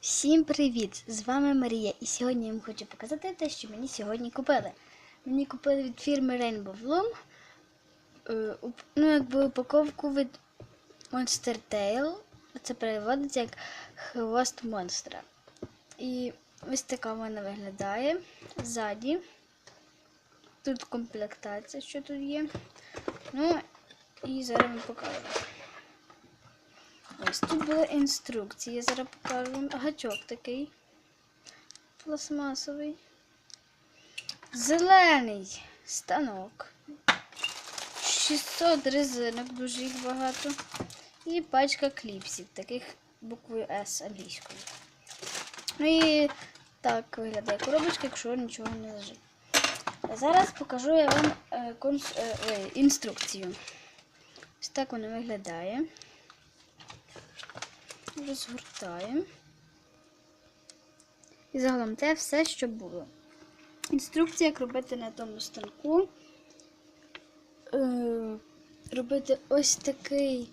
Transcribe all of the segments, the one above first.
Всім привіт! З вами Марія. І сьогодні я вам хочу показати те, що мені сьогодні купили. Мені купили від фірми Rainbow Bloom е, ну, якби упаковку від Monster Tail. Це переводиться як хвост монстра. І ось така вона виглядає ззаді. Тут комплектація, що тут є. Ну, і зараз ми покажемо. Ось тут була інструкція, я зараз покажу вам гачок такий пластмасовий. Зелений станок. 600 резинок, дуже їх багато. І пачка кліпсів, таких буквою S англійською. Ну і так виглядає коробочка, якщо нічого не лежить. Зараз покажу я вам е, конс... е, інструкцію. Ось так вона виглядає розгортаємо. І загалом це все, що було. Інструкція, як робити на тому станку. Е, робити ось такий,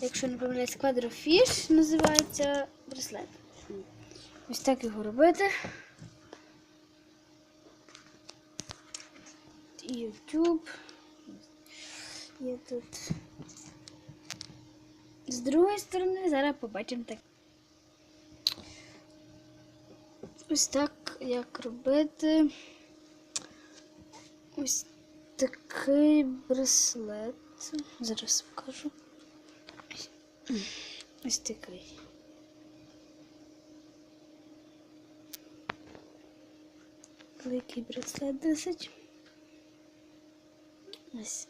якщо не помиляюсь, квадрофіш називається браслет. Ось так його робити. YouTube. Є тут. З другої сторони, зараз побачимо так. Ось так як робити. Ось такий браслет. Зараз покажу. Ось- такий. Великий браслет досить. Ось.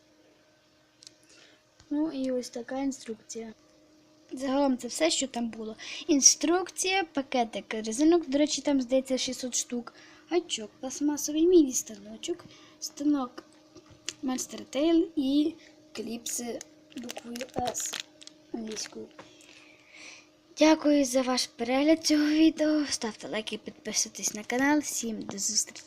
Ну і ось така інструкція. Загалом це все, що там було. Інструкція, пакетик резинок, до речі, там здається 600 штук. Гачок, пластмасовий міні-станочок, станок Monster Tail і кліпси буквою S англійською. Дякую за ваш перегляд цього відео. Ставте лайки, підписуйтесь на канал. Всім до зустрічі!